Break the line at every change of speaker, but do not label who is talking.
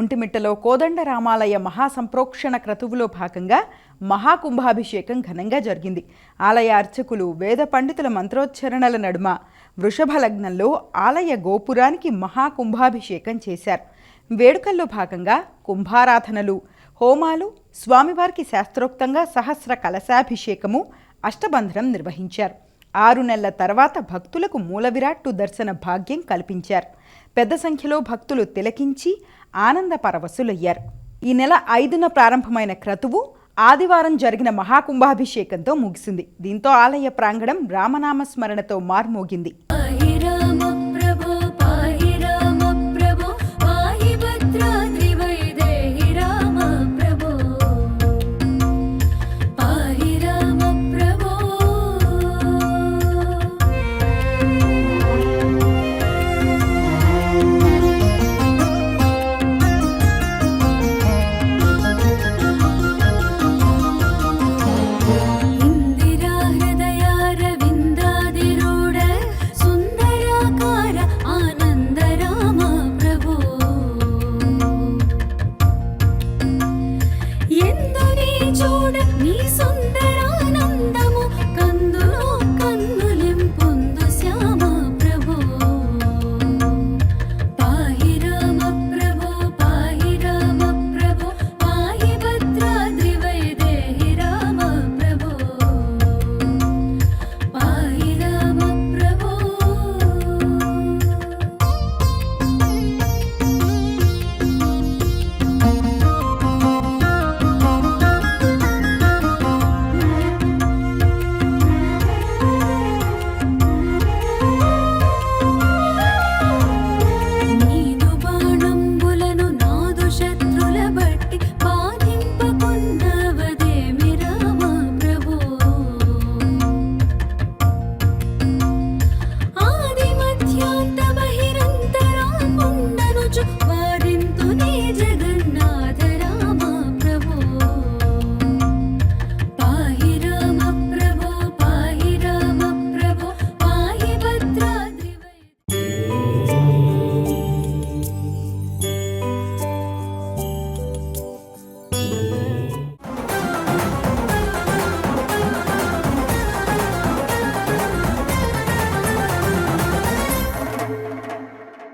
ఒంటిమిట్టలో కోదండరామాలయ మహాసంప్రోక్షణ క్రతువులో భాగంగా మహాకుంభాభిషేకం ఘనంగా జరిగింది. ఆలయ అర్చకులు వేద పండితుల మంత్రోచ్చరణల నడుమ వృషభ లగ్నంలో ఆలయ గోపురానికి మహాకుంభాభిషేకం చేశారు. వేడుకల్లో భాగంగా కుంభారాధనలు హోమాలు స్వామివారికి శాస్త్రోక్తంగా సహస్ర కలశాభిషేకము అష్టబంధనం నిర్వహించారు. ఆరు నెలల తర్వాత భక్తులకు మూలవిరాట్టు దర్శన భాగ్యం కల్పించారు. పెద్ద సంఖ్యలో భక్తులు తిలకించి ఆనంద పరవశులయ్యారు. ఈ నెల ఐదున ప్రారంభమైన క్రతువు ఆదివారం జరిగిన మహాకుంభాభిషేకంతో ముగిసింది. దీంతో ఆలయ ప్రాంగణం రామనామ స్మరణతో మార్మోగింది.
¡Listo!